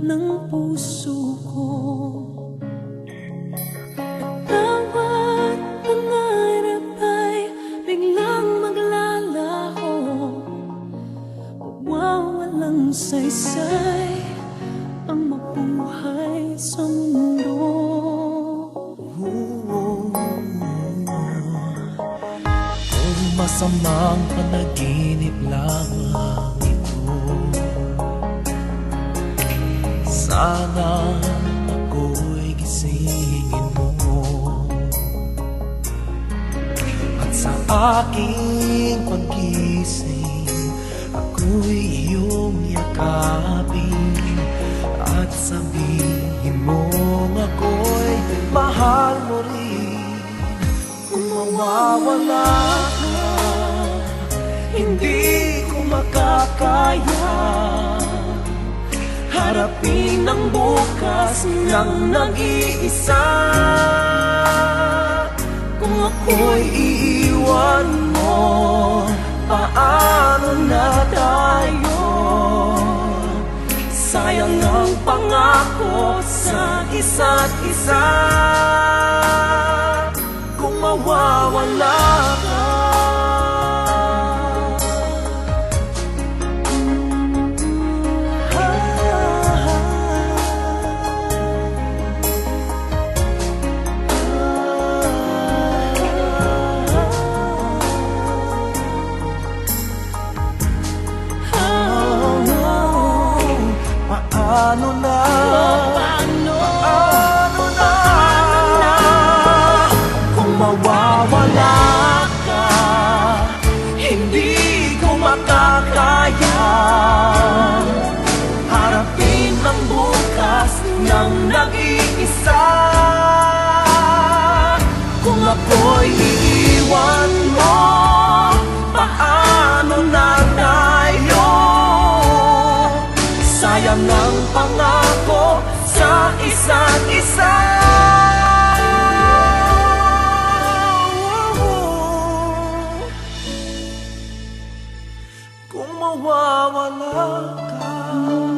ng puso ko. At bawat pangarap ay biglang maglalaho. Mawawalang saysay ang mabuhay sa mundo. Masamang panaginip lamang Sana ako'y gisingin mo. At sa aking paggising Ako'y iyong yakapin. At sabihin mong ako'y mahal mo rin. Kung mawawala ka Hindi ko makakaya Harapin ang bukas ng nag-iisa Kung ako'y iiwan mo Paano na tayo? Sayang ang pangako sa isa't isa na? Paano? Paano na? Kung mawawala ka Hindi ko makakaya Harapin ang bukas ng nag-iisa Kung ako'y Sayang ang pangako sa isa't isa. Kung mawawala ka